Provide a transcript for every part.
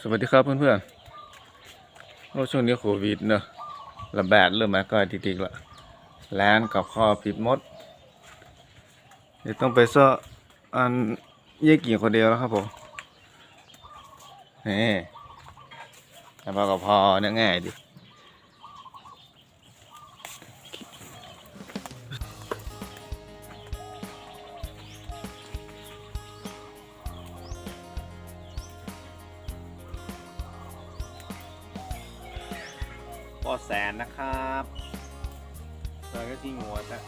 สวัสดีครับเพื่อนๆโอ้ช่วงนี้โควิดเนอะระบาดเริ่มมาก็ติดๆละร้านกับข้อผิดมดเดี๋ยวต้องไปซ่ออันเยี่ยกี่คนเดียวแล้วครับผมนี่แต่พอกับพอเนี่ยง่ายดิ ปอแสนนะครับซอยก็ที่งัวซะ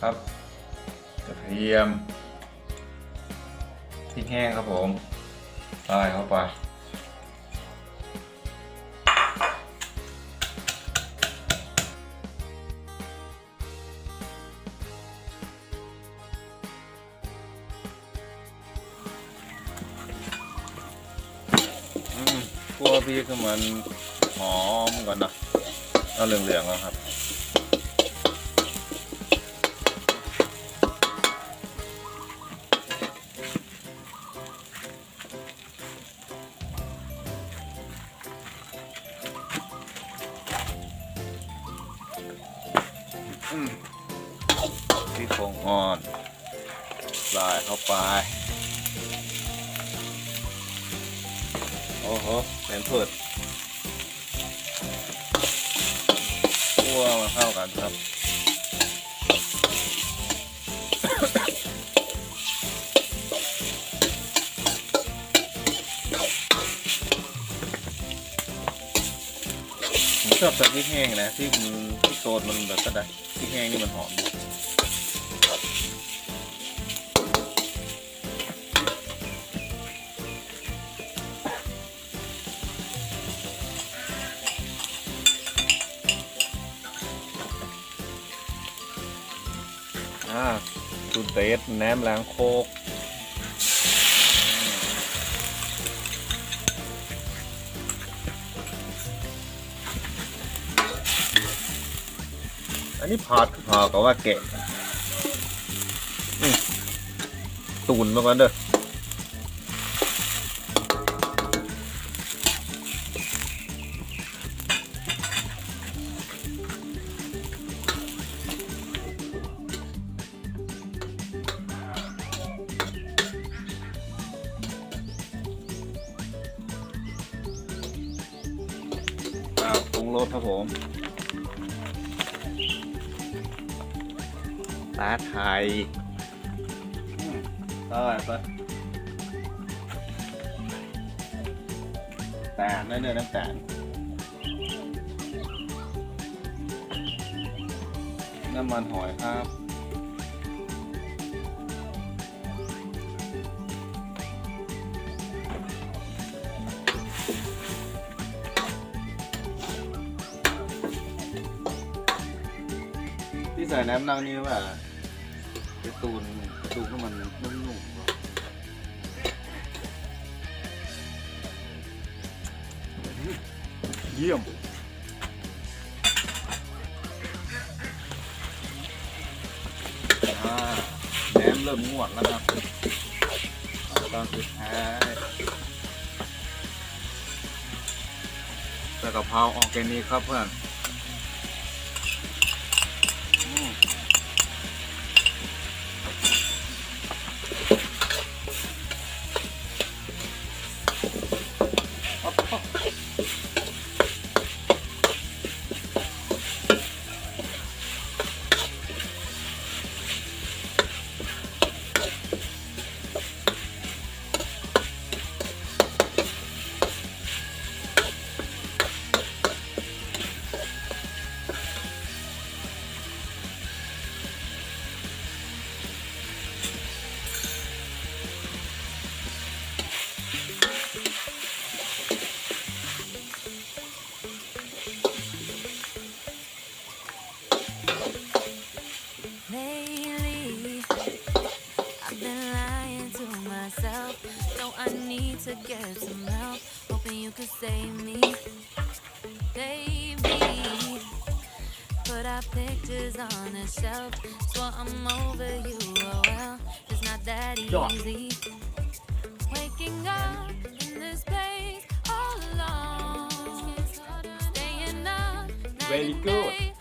ครับกระเทียมพริกแห้งครับผมใส่เข้าไป ตัวพริกให้มันหอมก่อนนะเอาเหลืองๆแล้วครับอืมพริกผงอ่อนใส่เข้าไป โอ้โหแมนเพิดคั่วมาเข้ากันครับ ผมชอบแบบพริกแห้งนะที่มันที่โซนมันแบบก็ได้พริกแห้งนี่มันหอม อ่าสูตรเตสแหนมล้างโคกอันนี้พอดพอก็ว่าเก่งตูนมาก่อนเด้อ งรสครับผมปลาไทยก็ไปตาลนั่นเนื้อน้ำตาลน้ำมันหอยครับ ที่ใส่น้ำนางนี้ว่าไปตูนตูนให้มันนุ่มๆก่อนเยี่ยม อ่าแหนมเริ่มงวดแล้วครับตอนสุดท้ายใส่กะเพราออร์แกนิกครับเพื่อน get some help. Hoping you could save me, baby. Put our pictures on a shelf. Swore I'm over you. Oh well, it's not that easy. Waking up in this place all alone. Staying up Very good.